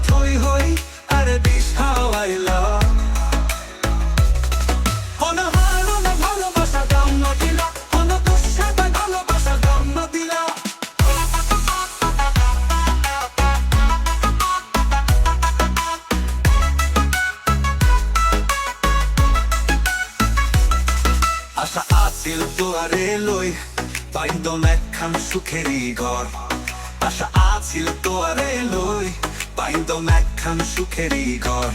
What hoi hoi, Arabish how I love Hona hana na ভালোবাসা দাম না দিলা Hona দুঃসাদা ভালোবাসা দাম না দিলা আশা আছিল দুয়ারে লই তাই দম লই পাইন্দম একখান সুখেরই ঘর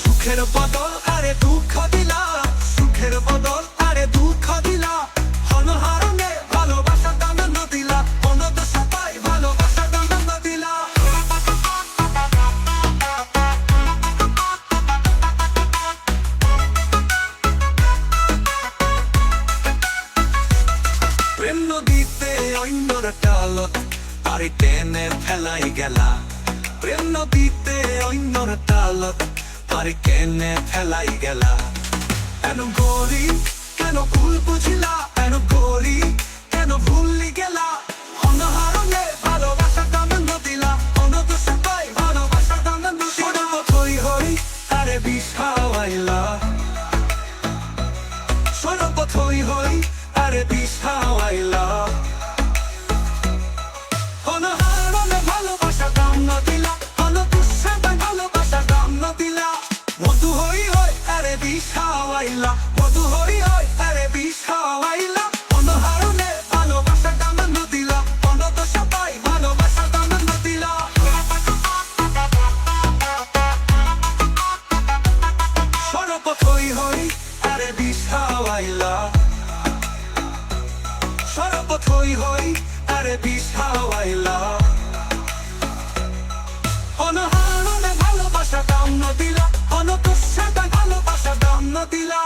সুখের বদল, আরে দুঃখ দিলা। সুখের বদল, আরে দুঃখ দিলা। হনহারণে ভালোবাসা দান দিলা। অনদশা পাই ভালোবাসা দান দিলা। প্রেম নদীতে অন্যর টালত আরে টেনে ফেলাই গেলা। প্রেম নদীতে অন্যর তালত পারে কেনে ফেলাই গেলা কেন গরি কেন ভুল বুঝিলা কেন গরি কেন ভুললি গেলা অনহারণে ভালোবাসা দাম দিলা অনদশা পাই ভালোবাসা দাম দিলা হই হই আরে বিষ বিষ খাওয়াইলা মধু হই হই আরে বিষ খাওয়াইলা অনহারণে ভালোবাসা দাম না দিলা অনদশা পাই ভালোবাসা দাম না দিলা। সরবত হই হই আরে বিষ খাওয়াইলা সরবত হই হই আরে বিষ খাওয়াইলা Dátila